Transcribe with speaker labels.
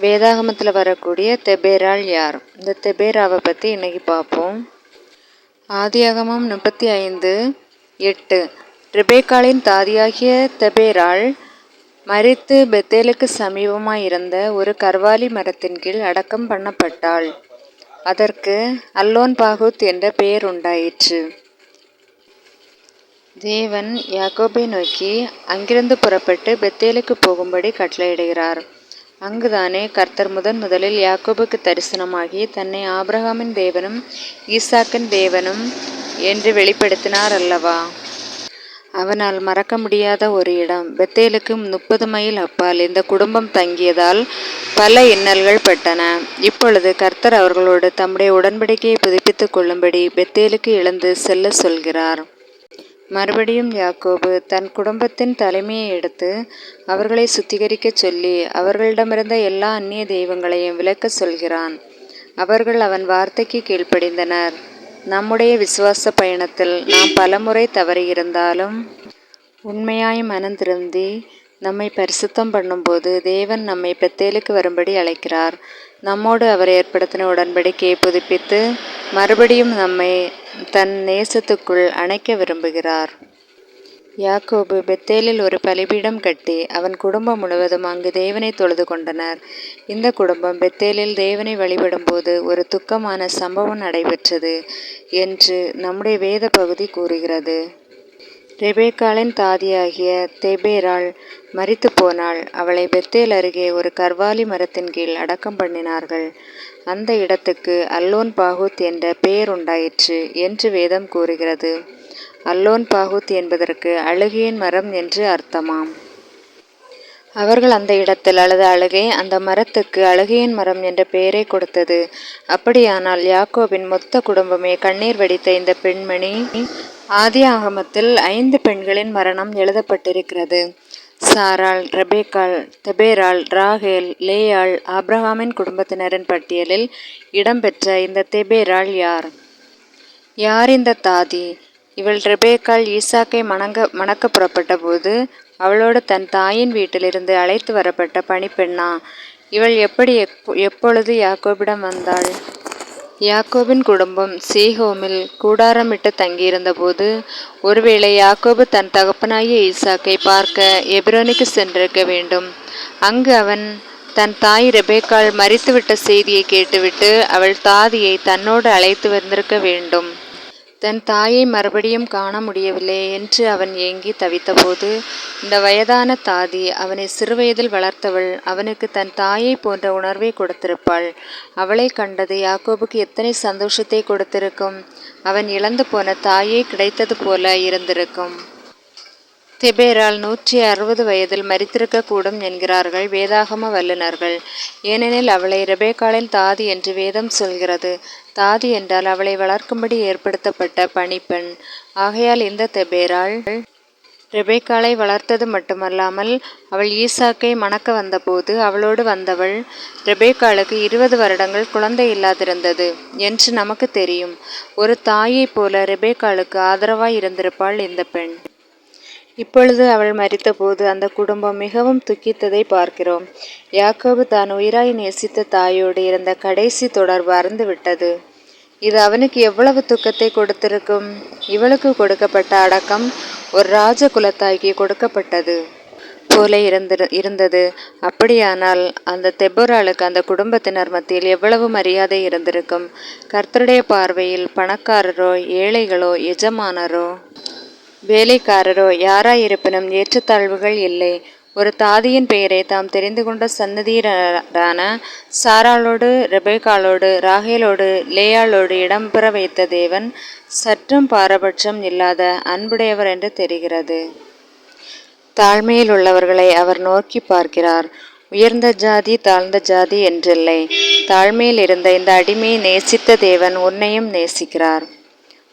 Speaker 1: வேதாகமத்தில் வரக்கூடிய தெபேராள் யார்? இந்த தெபேராவை பற்றி இன்னைக்கு பார்ப்போம். ஆதியாகமம் முப்பத்தி ஐந்து எட்டு. ரிபேக்காளின் தாதியாகிய தெபேராள் மறித்து பெத்தேலுக்கு சமீபமாக இருந்த ஒரு கர்வாலி மரத்தின் கீழ் அடக்கம் பண்ணப்பட்டாள். அதற்கு அல்லோன் பாகுத் என்ற பெயர் உண்டாயிற்று. தேவன் யாக்கோபை நோக்கி அங்கிருந்து புறப்பட்டு பெத்தேலுக்கு போகும்படி கட்டளையிடுகிறார். அங்குதானே கர்த்தர் முதன் முதலில் யாக்கோபுக்கு தரிசனமாகி தன்னை ஆபிரகாமின் தேவனும் ஈசாக்கின் தேவனும் என்று வெளிப்படுத்தினார் அல்லவா? அவனால் மறக்க முடியாத ஒரு இடம். பெத்தேலுக்கு முப்பது மைல் அப்பால் இந்த குடும்பம் தங்கியதால் பல இன்னல்கள் பட்டன. இப்பொழுது கர்த்தர் அவர்களோடு தம்முடைய உடன்படிக்கையை புதுப்பித்துக் கொள்ளும்படி பெத்தேலுக்கு எழுந்து செல்ல சொல்கிறார். மறுபடியும் யாக்கோபு தன் குடும்பத்தின் தலைமையை எடுத்து அவர்களை சுத்திகரிக்கச் சொல்லி அவர்களிடமிருந்த எல்லா அந்நிய தெய்வங்களையும் விலக்கச் சொல்கிறான். அவர்கள் அவன் வார்த்தைக்கு கீழ்ப்படிந்தனர். நம்முடைய விசுவாச பயணத்தில் நாம் பலமுறை தவறியிருந்தாலும் உண்மையாய் மனம் திருந்தி நம்மை பரிசுத்தம் பண்ணும்போது தேவன் நம்மை பெத்தேலுக்கு வரும்படி அழைக்கிறார். நம்மோடு அவர் ஏற்படுத்தின உடன்படிக்கையை புதுப்பித்து மறுபடியும் நம்மை தன் நேசத்துக்குள் அணைக்க விரும்புகிறார். யாக்கோபு பெத்தேலில் ஒரு பலிபீடம் கட்டி அவன் குடும்பம் முழுவதும் அங்கு தேவனை தொழுது கொண்டனர். இந்த குடும்பம் பெத்தேலில் தேவனை வழிபடும்போது ஒரு துக்கமான சம்பவம் நடைபெற்றது என்று நம்முடைய வேத பகுதி கூறுகிறது. ரெபேக்காளின் தாதியாகிய தெபேராள் மரித்து போனாள். அவளை பெத்தேல் அருகே ஒரு கர்வாலி மரத்தின் கீழ் அடக்கம் பண்ணினார்கள். அந்த இடத்துக்கு அல்லோன் பாகுத் என்ற பெயர் உண்டாயிற்று என்று வேதம் கூறுகிறது. அல்லோன் பாகுத் என்பதற்கு அழுகியின் மரம் என்று அர்த்தமாம். அவர்கள் அந்த இடத்தில் அல்லது அழுகை அந்த மரத்துக்கு அழுகையின் மரம் என்ற பெயரை கொடுத்தது. அப்படியானால் யாக்கோபின் மொத்த குடும்பமே கண்ணீர் வடித்த இந்த பெண்மணி ஆதி ஆகமத்தில் ஐந்து பெண்களின் மரணம் எழுதப்பட்டிருக்கிறது. சாராள் ரெபேக்காள் தெபேராள் ராகேல் லேயாள் ஆப்ரஹாமின் குடும்பத்தினரின் பட்டியலில் இடம்பெற்ற இந்த தெபேராள் யார்? யார் இந்த தாதி? இவள் ரெபேக்கால் ஈசாக்கை மணங்க மணக்க புறப்பட்ட போது அவளோடு தன் தாயின் வீட்டிலிருந்து அழைத்து வரப்பட்ட பணிப்பெண்ணா இவள் எப்படி எப்பொழுது யாக்கோபிடம் வந்தாள்? யாக்கோபின் குடும்பம் சீஹோமில் கூடாரமிட்டு தங்கியிருந்த போது ஒருவேளை யாக்கோபு தன் தகப்பனாகிய ஈசாக்கை பார்க்க எபிரோனுக்கு சென்றிருக்க வேண்டும். அங்கு அவன் தன் தாய் ரெபேக்கால் மறித்துவிட்ட செய்தியை கேட்டுவிட்டு அவள் தாதியை தன்னோடு அழைத்து வந்திருக்க வேண்டும். தன் தாயை மறுபடியும் காண முடியவில்லை என்று அவன் ஏங்கி தவித்தபோது இந்த வயதான தாதி அவனை சிறுவயதில் வளர்த்தவள் அவனுக்கு தன் தாயை போன்ற உணர்வை கொடுத்திருப்பாள். அவளை கண்டது யாக்கோபுக்கு எத்தனை சந்தோஷத்தை கொடுத்திருக்கும்? அவன் இழந்து போன தாயே கிடைத்தது போல இருந்திருக்கும். திபேரால் நூற்றி அறுபது வயதில் மறித்திருக்கக்கூடும் என்கிறார்கள் வேதாகம வல்லுநர்கள். ஏனெனில் அவளை ரெபேக்காலின் தாதி என்று வேதம் சொல்கிறது. தாதி என்றால் அவளை வளர்க்கும்படி ஏற்படுத்தப்பட்ட பணிப்பெண். ஆகையால் இந்த தெபேரால் ரெபேக்காலை வளர்த்தது மட்டுமல்லாமல் அவள் ஈசாக்கை மணக்க வந்தபோது அவளோடு வந்தவள் ரெபேக்காளுக்கு இருபது வருடங்கள் குழந்தை இல்லாதிருந்தது என்று நமக்கு தெரியும். ஒரு தாயைப் போல ரெபேக்காளுக்கு ஆதரவாய் இருந்திருப்பாள் இந்த பெண். இப்பொழுது அவள் மறித்தபோது அந்த குடும்பம் மிகவும் துக்கித்ததை பார்க்கிறோம். யாக்கோபு தான் உயிராய் நேசித்த தாயோடு இருந்த கடைசி தொடர்பு அறந்துவிட்டது இது அவனுக்கு எவ்வளவு துக்கத்தை கொடுத்திருக்கும்? இவளுக்கு கொடுக்கப்பட்ட அடக்கம் ஒரு ராஜ குலத்தாய்க்கு கொடுக்கப்பட்டது. போல இருந்து இருந்தது. அப்படியானால் அந்த தெப்பொராளுக்கு அந்த குடும்பத்தினர் மத்தியில் எவ்வளவு மரியாதை இருந்திருக்கும்? கர்த்தருடைய பார்வையில் பணக்காரரோ ஏழைகளோ எஜமானரோ? வேலைக்காரரோ யாராயிருப்பினும் ஏற்றத்தாழ்வுகள் இல்லை. ஒரு தாதியின் பெயரை தாம் தெரிந்து கொண்ட சன்னதியரான சாராளோடு ரெபேக்காலோடு ராகேலோடு லேயாளோடு இடம்பெற வைத்த தேவன் சற்றும் பாரபட்சம் இல்லாத அன்புடையவர் என்று தெரிகிறது. தாழ்மையில் உள்ளவர்களை அவர் நோக்கி பார்க்கிறார். உயர்ந்த ஜாதி தாழ்ந்த ஜாதி என்றில்லை. தாழ்மையில் இருந்த இந்த அடிமையை நேசித்த தேவன் உன்னையும் நேசிக்கிறார்.